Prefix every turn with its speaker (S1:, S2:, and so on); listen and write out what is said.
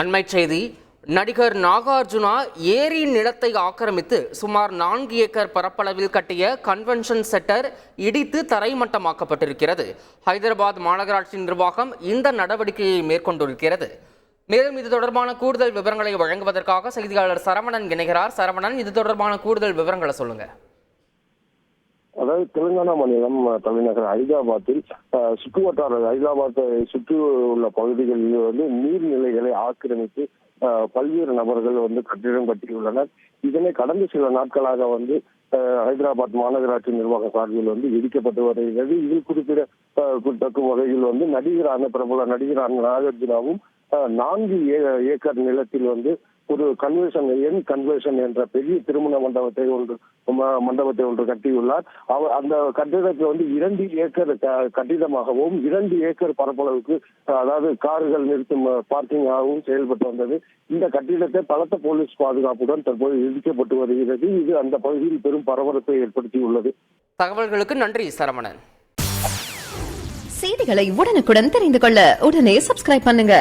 S1: அண்மை செய்தி நடிகர் நாகார்ஜுனா ஏரி நிலத்தை ஆக்கிரமித்து சுமார் நான்கு ஏக்கர் பரப்பளவில் கட்டிய கன்வென்ஷன் செட்டர் இடித்து தரைமட்டமாக்கப்பட்டிருக்கிறது. ஹைதராபாத் மாநகராட்சி நிர்வாகம் இந்த நடவடிக்கையை மேற்கொண்டிருக்கிறது. மேலும் இது தொடர்பான கூடுதல் விவரங்களை வழங்குவதற்காக செய்தியாளர் சரவணன் இணைகிறார். சரவணன் இது தொடர்பான கூடுதல் விவரங்களை சொல்லுங்கள்
S2: அதாவது தெலுங்கானா மாநிலம் தலைநகர் ஹைதராபாத்தில் சுற்று வட்டார ஹைதராபாத்தை சுற்றி உள்ள பகுதிகளில் வந்து நீர்நிலைகளை ஆக்கிரமித்து பல்வேறு நபர்கள் வந்து கட்டிடம் கட்டியுள்ளனர். இதனை கடந்த சில நாட்களாக வந்து ஹைதராபாத் மாநகராட்சி நிர்வாக சார்பில் வந்து இடிக்கப்பட்டு வருகிறது. இதில் குறிப்பிடத்தக்கும் வகையில் வந்து நடிகரான பிரபல நடிகரான நாகார்ஜுனாவும் நான்கு ஏ- ஏக்கர் நிலத்தில் வந்து ஒரு கன்வென்ஷன் என் கன்வென்ஷன் என்ற பெரிய திருமண மண்டபத்தை ஒன்று மண்டபத்தை ஒன்று கட்டியுள்ளார். அவர் அந்த கட்டிடத்தில் வந்து இரண்டு ஏக்கர் கட்டிடமாகவும் இரண்டு ஏக்கர் பரப்பளவுக்கு அதாவது கார்கள் நிறுத்தும் பார்க்கிங்காகவும் செயல்பட்டு வந்தது. இந்த கட்டிடத்தை பலத்த போலீஸ் பாதுகாப்புடன் தற்போது இடிக்கப்பட்டு வருகிறது. இது அந்த பகுதியில் பெரும் பரபரப்பை ஏற்படுத்தியுள்ளது.
S1: தகவல்களுக்கு நன்றி சரவணன்.
S3: செய்திகளை உடனுக்குடன் தெரிந்து கொள்ள உடனே சப்ஸ்கிரைப் பண்ணுங்க.